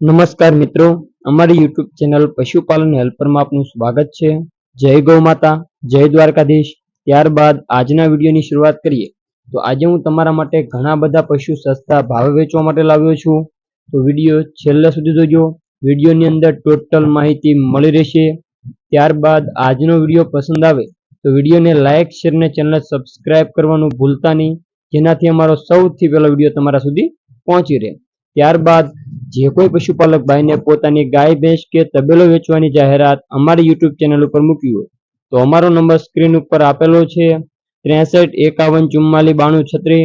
નમસ્કાર મિત્રો, અમારી યુટ્યુબ ચેનલ પશુપાલન હેલ્પરમાં આપનું સ્વાગત છે. જય ગૌ માતા, જય દ્વારકાધીશ. ત્યારબાદ આજના વિડીયોની શરૂઆત કરીએ. તો આજે હું તમારા માટે ઘણા બધા પશુ સસ્તા ભાવે વેચવા માટે લાવ્યો છું. તો વીડિયો છેલ્લે સુધી જોજો. વિડીયોની અંદર ટોટલ માહિતી મળી રહેશે. ત્યારબાદ આજનો વીડિયો પસંદ આવે તો વિડીયોને લાઇક, શેર અને ચેનલ સબસ્ક્રાઇબ કરવાનું ભૂલતા નહીં. જેનાથી અમારો સૌથી પહેલો વીડિયો તમારા સુધી પહોંચી રહે. ત્યારબાદ જે કોઈ પશુપાલક ભાઈને પોતાની ગાય, ભેંસ કે તબેલો વેચવાની જાહેરાત અમારી યુટ્યુબ ચેનલ ઉપર મૂકી હોય, તો અમારો નંબર સ્ક્રીન ઉપર આપેલો છે ત્રેસઠ એકાવન ચુમ્માલી બાણું છત્રી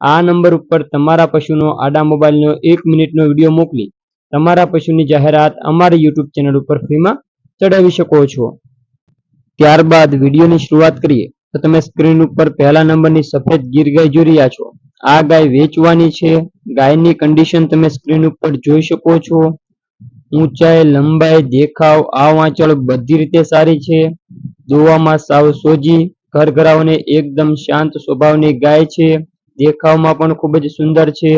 આ નંબર ઉપર તમારા પશુનો આડા મોબાઈલનો એક મિનિટનો વીડિયો મોકલી તમારા પશુની જાહેરાત અમારી યુટ્યુબ ચેનલ ઉપર ફ્રીમાં ચડાવી શકો છો. ત્યારબાદ વિડીયોની શરૂઆત કરીએ, તો તમે સ્ક્રીન ઉપર પહેલા નંબરની સફેદ ગીર ગાય જોઈ રહ્યા છો. આ ગાય વેચવાની છે. ગાયની કન્ડિશન તમે સ્ક્રીન ઉપર જોઈ શકો છો. ઊંચાઈ, લંબાઈ, દેખાવ આ વાંચળ બધી રીતે સારી છે. દોવામાં સાવ સોજી, ઘરઘરાઓને એકદમ શાંત સ્વભાવની ગાય છે. દેખાવમાં પણ ખૂબ જ સુંદર છે.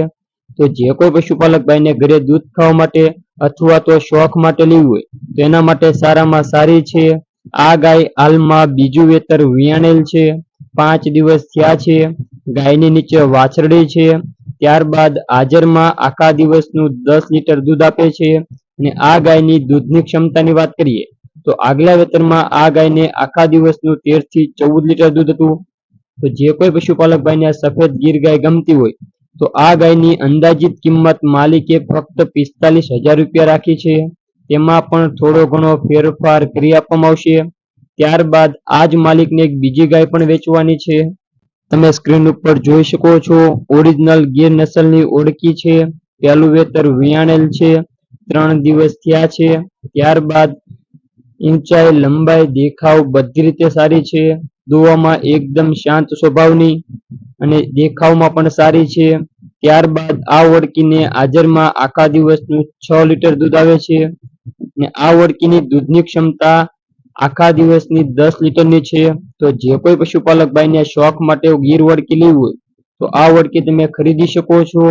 તો જે કોઈ પશુપાલક ભાઈને ઘરે દૂધ ખાવા માટે અથવા તો શોખ માટે લેવું હોય, તો એના માટે સારામાં સારી છે. આ ગાય હાલમાં બીજું વેતર વિયાણેલ છે. પાંચ દિવસ થયા છે. ગાયની નીચે વાછરડી છે. ત્યારબાદ હાજરમાં આખા દિવસનું દસ લીટર દૂધ આપે છે અને આ ગાયની દૂધની ક્ષમતાની વાત કરીએ તો આગલા વેતરમાં આ ગાયને આખા દિવસનું તેરથી ચૌદ લીટર દૂધ હતું. તો જે કોઈ પશુપાલક ભાઈને સફેદ ગીર ગાય ગમતી હોય તો આ ગાયની અંદાજિત કિંમત માલિકે ફક્ત પિસ્તાલીસ હજાર રૂપિયા રાખી છે. તેમાં પણ થોડો ઘણો ફેરફાર કરી આપવામાં આવશે. ત્યારબાદ આ જ માલિકને એક બીજી ગાય પણ વેચવાની છે. તમે સ્ક્રીન ઉપર જોઈ શકો છો ઓરિજિનલ ગીર નસલની ઓળખી છે, પહેલું વેતર વિયાણેલ છે, ત્રણ દિવસ થયા છે, ત્યારબાદ ઊંચાઈ, લંબાઈ, દેખાવ બધી રીતે સારી છે, દોવામાં એકદમ શાંત સ્વભાવની અને દેખાવમાં પણ સારી છે, ત્યારબાદ આ ઓળકીને હાજરમાં આખા દિવસનું છ લીટર દૂધ આવે છે અને આ ઓળકીની દૂધની ક્ષમતા આખા દિવસની દસ લીટરની છે, તો જે કોઈ પશુપાલક ભાઈને શોખ માટે ગીર વળકી લેવી હોય, તો આ વળકી તમે ખરીદી શકો છો.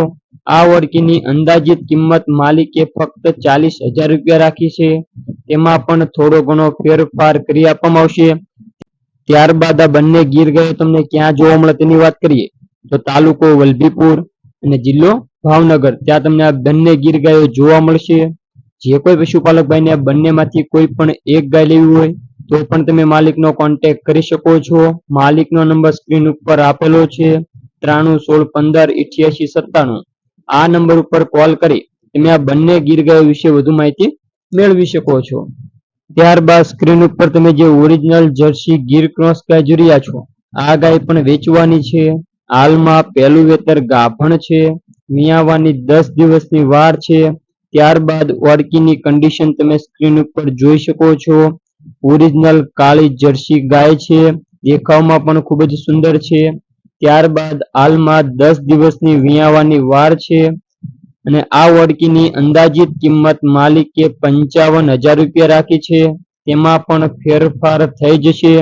આ વળકીની અંદાજિત કિંમત માલિકે ફક્ત ચાલીસ હજાર રૂપિયા રાખી છે. તેમાં પણ થોડો ઘણો ફેરફાર કરી આપવામાં આવશે. ત્યારબાદ આ બંને ગીર ગાયો તમને ક્યાં જોવા મળે તેની વાત કરીએ. તો તાલુકો વલભીપુર અને જિલ્લો ભાવનગર, ત્યાં તમને આ બંને ગીર ગાયો જોવા મળશે. જે કોઈ પશુપાલક ભાઈને આ બંનેમાંથી કોઈ પણ એક ગાય લેવી હોય, તો પણ તમે માલિકનો કોન્ટેક કરી શકો છો. માલિકનો નંબર સ્ક્રીન ઉપર આપેલો છે, ત્રાણું સોળ પંદર ઇઠ્યાસી સત્તાણું. આ નંબર ઉપર કોલ કરી, તમે આ બંને ગીર ગાયો વિશે વધુ માહિતી મેળવી શકો છો. ત્યારબાદ સ્ક્રીન ઉપર તમે જે ઓરિજિનલ જર્સી ગીર ક્રોસ ગાય જોઈ રહ્યા છો, આ ગાય પણ વેચવાની છે. હાલમાં પહેલું વેતર ગાભણ છે, મિયાવાની દસ દિવસની વાર છે. ત્યારબાદ ઓર્કીની કન્ડિશન તમે સ્ક્રીન ઉપર જોઈ શકો છો. ઓરિજિનલ કાળી જર્સી ગાય છે. દેખાવમાં પણ ખૂબ જ સુંદર છે. ત્યારબાદ હાલમાં દસ દિવસની વિયાવાની વાર છે. અને આ ઓળકીની અંદાજિત કિંમત માલિકે પંચાવન હજાર રૂપિયા રાખી છે. તેમાં પણ ફેરફાર થઈ જશે.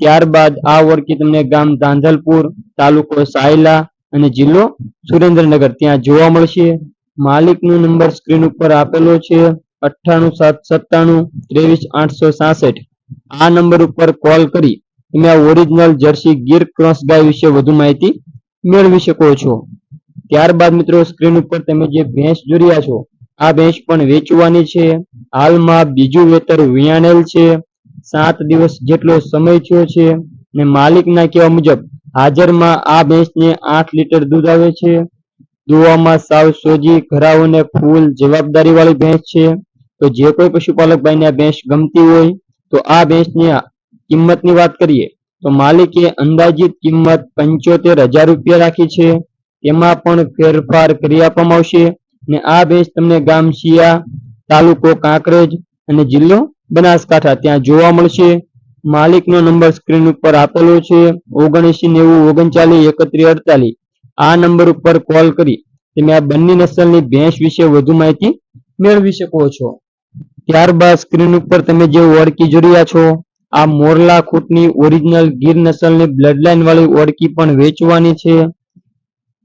ત્યારબાદ આ ઓળકી તમને ગામ ધાંધલપુર તાલુકો સાયલા અને જિલ્લો સુરેન્દ્રનગર ત્યાં જોવા મળશે. માલિકનો નંબર સ્ક્રીન ઉપર આપેલો છે, અઠ્ઠાણું સાત સત્તાણું ત્રેવીસ આઠસો સાસઠ. આ નંબર ઉપર કોલ કરી તમે આ ઓરિજિનલ જર્સી ગીર ક્રોસ ગાય વિશે વધુ માહિતી મેળવી શકો છો. ત્યારબાદ મિત્રો સ્ક્રીન ઉપર તમે જે ભેંસ જોઈ રહ્યા છો, આ ભેંસ પણ વેચવાની છે. હાલમાં બીજું વેતર વિયાણેલ છે. સાત દિવસ જેટલો સમય થયો છે ને માલિકના કહેવા મુજબ હાજરમાં આ ભેંસને આઠ લીટર દૂધ આવે છે. દોવામાં સાવ સોજી ઘરાઓને ફૂલ જવાબદારી વાળી ભેંસ છે. તો જે કોઈ પશુપાલક ભાઈને આ ભેંસ ગમતી હોય, તો આ ભેંસની કિંમતની વાત કરીએ, તો માલિકે અંદાજિત કિંમત પંચોતેર હજાર રૂપિયા રાખી છે. તેમાં પણ ફેરફાર કરી આપવામાં આવશે ને આ ભેંસ તમને ગામ શિયા, તાલુકો કાંકરેજ અને જિલ્લો બનાસકાંઠા ત્યાં જોવા મળશે. માલિકનો નંબર સ્ક્રીન ઉપર આપેલો છે. ઓગણસી નેવું ઓગણચાલીસ એકત્રીસ અડતાલીસ. આ નંબર ઉપર કોલ કરી તમે આ બંને નસલની ભેંસ વિશે વધુ માહિતી મેળવી શકો છો. ત્યારબાદ સ્ક્રીન ઉપર તમે જે ઓળકી જોઈ રહ્યા છો, આ મોરલા ખૂટની ઓરિજિનલ ગીર નસલની બ્લડ લાઇન વાળી ઓળકી પણ વેચવાની છે.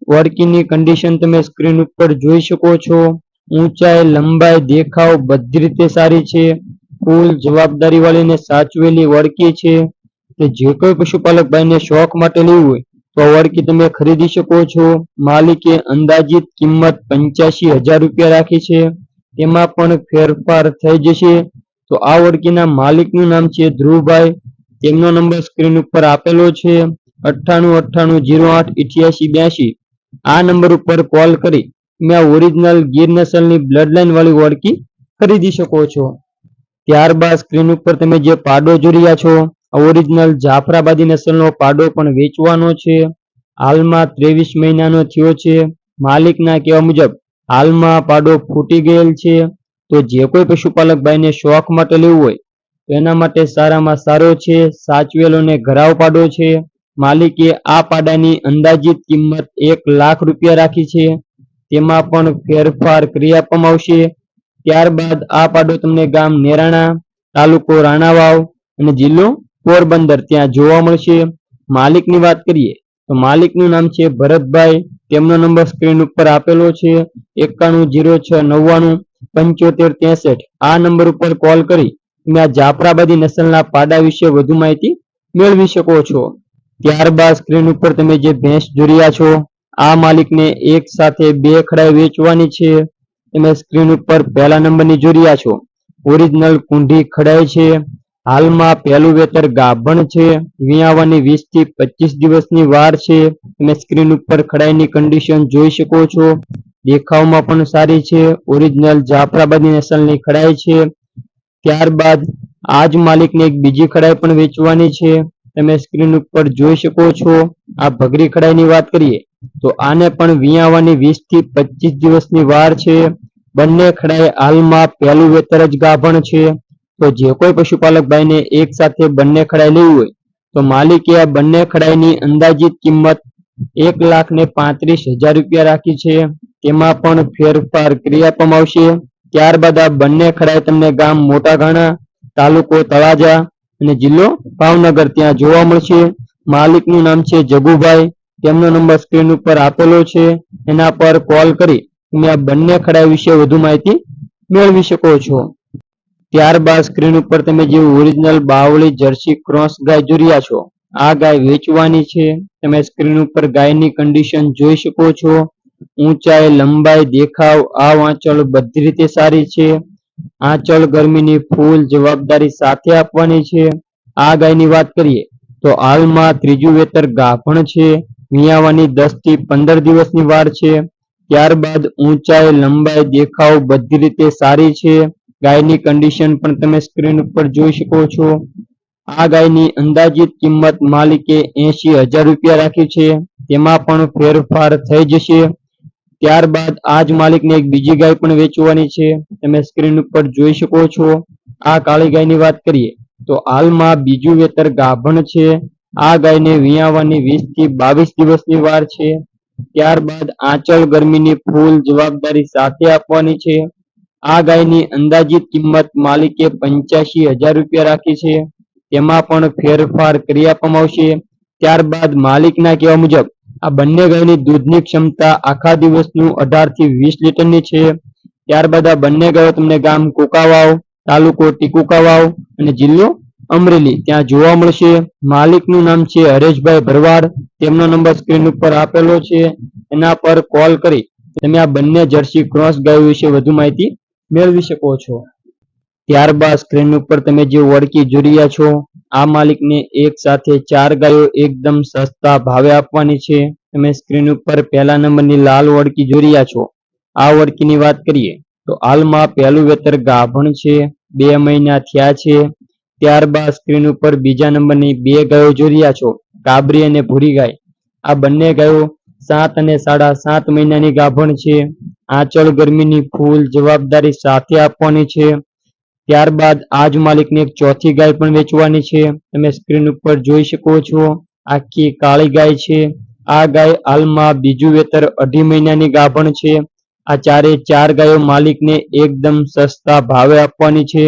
ઓળકીની કન્ડિશન તમે સ્ક્રીન ઉપર જોઈ શકો છો. ઊંચાઈ, લંબાઈ, દેખાવ બધી રીતે સારી છે. ફૂલ જવાબદારી વાળીને સાચવેલી ઓળખી છે. કે જે કોઈ પશુપાલક ભાઈને શોખ માટે લેવું હોય તો વળકી તમે ખરીદી શકો છો. માલિકે અંદાજિત કિંમત પંચ્યાસી હજાર રૂપિયા રાખી છે. તેમાં પણ ફેરફાર થઈ જશે. તો આ વળકીના માલિકનું નામ છે ધ્રુવભાઈ. તેમનો નંબર સ્ક્રીન ઉપર આપેલો છે. અઠ્ઠાણું અઠ્ઠાણું જીરો આઠ ઇઠ્યાસી બ્યાસી. આ નંબર ઉપર કોલ કરી તમે આ ઓરિજિનલ ગીર નસલની બ્લડ લાઈન વાળી વળકી ખરીદી શકો છો. ત્યારબાદ સ્ક્રીન ઉપર તમે જે પાડો જોઈ રહ્યા છો ઓરિજિનલ જાફરાબાદી નસલનો પાડો પણ વેચવાનો છે. હાલમાં ત્રેવીસ મહિનાનો થયો છે. માલિકના કહેવા મુજબ, હાલમાં પાડો ફૂટી ગયેલ છે. તો જે કોઈ પશુપાલક ભાઈને શોખ માટે લેવું હોય, તો એના માટે સારામાં સારો છે. સાચવેલો ને ઘરાવ પાડો છે. માલિકે આ પાડાની અંદાજિત કિંમત એક લાખ રૂપિયા રાખી છે. તેમાં પણ ફેરફાર કરી આપવામાં આવશે. ત્યારબાદ આ પાડો તમને ગામ નેરાણા, તાલુકો રાણાવાવ અને જિલ્લો પોરબંદર ત્યાં જોવા મળશે. માલિકની વાત કરીએ, તો માલિકનું નામ છે ભરતભાઈ. તેમનો નંબર સ્ક્રીન ઉપર આપેલો છે. એકાણું જીરો છ નવ્વાણું પંચોતેર ત્રેસઠ. આ નંબર ઉપર કોલ કરી તમે આ જાફરાબાદી નસલના પાડા વિશે વધુ માહિતી મેળવી શકો છો. ત્યારબાદ સ્ક્રીન ઉપર તમે જે ભેંસ રહ્યા છો, આ માલિકને એક સાથે બે ખડાઈ વેચવાની છે. તમે સ્ક્રીન ઉપર પહેલા નંબરની રહ્યા છો. ઓરિજિનલ કુંઢી ખડાઈ છે. હાલમાં પહેલું વેતર ગાભણ છે, વિયાવાની વીસથી પચીસ દિવસની વાર છે, તમે સ્ક્રીન ઉપર ખડાઈની કન્ડિશન જોઈ શકો છો. દેખાવમાં પણ સારી છે ઓરિજિનલ જાફરાબાદી નસલની ખડાઈ છે. ત્યારબાદ આ જ માલિકને એક બીજી ખડાઈ પણ વેચવાની છે, તમે સ્ક્રીન ઉપર જોઈ શકો છો. આ ભગરી ખડાઈની વાત કરીએ, તો આને પણ વિયાવાની વીસથી પચીસ દિવસની વાર છે. બંને ખડાઈ હાલમાં પહેલું વેતર જ ગાભણ છે. તો જે કોઈ પશુપાલક ભાઈને એક સાથે બંને ખડાઈ લેવી હોય, તો માલિકે આ બંને ખડાઈની અંદાજિત કિંમત એક લાખ ને પાંત્રીસ હજાર રૂપિયા રાખી છે. તેમાં પણ ફેરફાર કરી આપવામાં ત્યારબાદ આ બંને ખડાઈ તમને ગામ મોટા તાલુકો તળાજા અને જિલ્લો ભાવનગર ત્યાં જોવા મળશે. માલિકનું નામ છે જગુભાઈ. તેમનો નંબર સ્ક્રીન ઉપર આપેલો છે. એના પર કોલ કરી તમે આ બંને ખડાઈ વિશે વધુ માહિતી મેળવી શકો છો. ત્યારબાદ સ્ક્રીન ઉપર તમે જે ઓરિજિનલ બાવળી જર્સી ક્રોસ ગાય જોઈ રહ્યા છો, આ ગાય વેચવાની છે. તમે સ્ક્રીન ઉપર ગાયની કન્ડિશન જોઈ શકો છો. ઊંચાઈ, લંબાઈ, દેખાવ, આ વાંચળ બધી રીતે સારી છે. આંચળ ગરમીની ફૂલ જવાબદારી સાથે આપવાની છે. આ ગાયની વાત કરીએ તો હાલમાં ત્રીજું વેતર ગાભણ છે. મિયાવાની દસથી પંદર દિવસની વાર છે. ત્યારબાદ ઊંચાઈ, લંબાઈ, દેખાવ બધી રીતે સારી છે. ગાયની કન્ડિશન પણ તમે સ્ક્રીન ઉપર જોઈ શકો છો. આ ગાયની અંદાજિત કિંમત માલિકે એસી હજાર રૂપિયા રાખી છે. તેમાં પણ ફેરફાર થઈ જશે. ત્યારબાદ આ જ માલિકને એક બીજી ગાય પણ વેચવાની છે. તમે સ્ક્રીન ઉપર જોઈ શકો છો. આ કાળી ગાયની વાત કરીએ તો હાલમાં બીજું વેતર ગાભણ છે. આ ગાયને વિયાવાની વીસથી બાવીસ દિવસની વાર છે. ત્યારબાદ આંચળ ગરમીની ફૂલ જવાબદારી સાથે આપવાની છે. આ ગાયની અંદાજિત કિંમત માલિકે પંચ્યાસી હજાર રૂપિયા રાખી છે. તેમાં પણ ફેરફાર કરી આપવામાં આવશે. ત્યારબાદ માલિકના કહેવા મુજબ, આ બંને ગાયની દૂધની ક્ષમતા આખા દિવસનું અઢારથી વીસ લીટરની છે. ત્યારબાદ આ બંને ગાયો તમને ગામ કોકાવાવ, તાલુકો ટીકુકાવાવ અને જિલ્લો અમરેલી ત્યાં જોવા મળશે. માલિકનું નામ છે હરેશભાઈ ભરવાડ. તેમનો નંબર સ્ક્રીન ઉપર આપેલો છે. એના પર કોલ કરી તમે આ બંને જર્સી ક્રોસ ગાયો વિશે વધુ માહિતી મેળવી શકો છો. ત્યારબાદ સ્ક્રીન ઉપર તમે જે વળકી જોઈ છો, આ માલિકને એક સાથે ચાર ગાયો એકદમ સસ્તા ભાવે આપવાની છે. તમે સ્ક્રીન ઉપર પહેલા નંબરની લાલ વળકી જોઈ છો. આ વળકીની વાત કરીએ, તો હાલમાં પહેલું વેતર ગાભણ છે, બે મહિના થયા છે. ત્યારબાદ સ્ક્રીન ઉપર બીજા નંબરની બે ગાયો જોઈ છો કાબરી અને ભૂરી ગાય. આ બંને ગાયો સાત અને સાડા સાત મહિનાની ગાભણ છે. આંચળ ગરમીની ફૂલ જવાબદારી સાથે આપવાની છે. ત્યારબાદ આજ માલિકને એક ચોથી ગાય પણ વેચવાની છે. તમે સ્ક્રીન ઉપર જોઈ શકો છો, આખી કાળી ગાય છે. આ ગાય હાલમાં બીજું વેતર અઢી મહિનાની ગાભણ છે. આ ચારે ચાર ગાયો માલિકને એકદમ સસ્તા ભાવે આપવાની છે.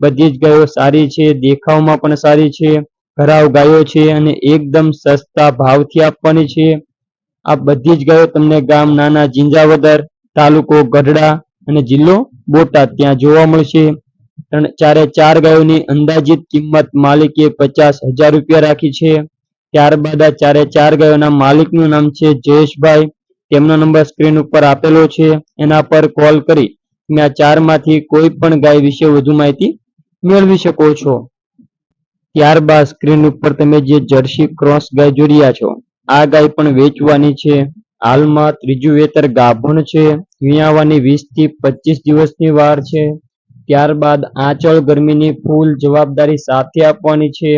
બધી જ ગાયો સારી છે, દેખાવમાં પણ સારી છે. ઘરાવ ગાયો છે અને એકદમ સસ્તા ભાવથી આપવાની છે. આ બધી જ ગાયો તમને ગામ નાના જિંજાવદર, તાલુકો ગઢડા અને જિલ્લો બોટાદ ત્યાં જોવા મળશે. ચારે ચાર ગાયોની અંદાજિત કિંમત માલિકે પચાસ હજાર રૂપિયા રાખી છે. ત્યારબાદ આ ચારે ચાર ગાયોના માલિકનું નામ છે જયેશભાઈ. તેમનો નંબર સ્ક્રીન ઉપર આપેલો છે. એના પર કોલ કરી તમે આ ચારમાંથી કોઈ પણ ગાય વિશે વધુ માહિતી મેળવી શકો છો. ત્યારબાદ સ્ક્રીન ઉપર તમે જે જર્સી ક્રોસ ગાય રહ્યા છો આ ગાય પણ વેચવાની છે. હાલમાં ત્રીજું વેતર ગાભણ છે. વિયાવાની વીસથી પચીસ દિવસની વાર છે. ત્યારબાદ આંચળ ગરમીની ફૂલ જવાબદારી સાથે આપવાની છે.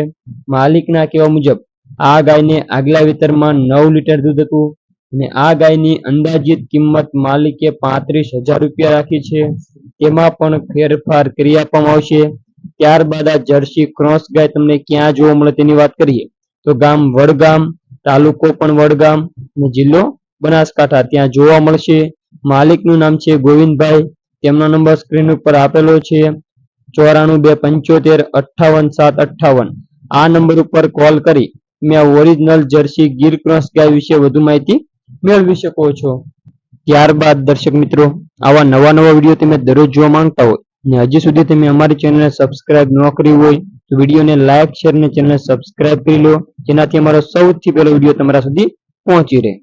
માલિકના કહેવા મુજબ, આ ગાયને આગલા વેતરમાં નવ લીટર દૂધ હતું અને આ ગાયની અંદાજિત કિંમત માલિકે પાંત્રીસ હજાર રૂપિયા રાખી છે. તેમાં પણ ફેરફાર કરી આપવામાં આવશે. ત્યારબાદ આ જર્સી ક્રોસ ગાય તમને ક્યાં જોવા મળે તેની વાત કરીએ. તો ગામ વડગામ તાલુકો પણ વડગામ અને જિલ્લો બનાસકાંઠા. ત્યાં જોવા મળશે. માલિકનું નામ છે ગોવિંદભાઈ. તેમનો નંબર સ્ક્રીન ઉપર આપેલો છે. ચોરાણું બે પંચોતેર અઠ્ઠાવન સાત અઠ્ઠાવન. આ નંબર ઉપર કોલ કરી તમે આ ઓરિજિનલ જર્સી ગીર ક્રોસ ગાય વિશે વધુ માહિતી મેળવી શકો છો. ત્યારબાદ દર્શક મિત્રો, આવા નવા નવા વીડિયો તમે દરરોજ જોવા માંગતા હોય અને હજી સુધી તમે અમારી ચેનલને સબસ્ક્રાઇબ ન કરી હોય તો વિડીયોને લાઈક, શેર અને ચેનલને સબસ્ક્રાઇબ કરી લો, જેનાથી અમારો સૌથી પહેલો વીડિયો તમારા સુધી પહોંચી રહે.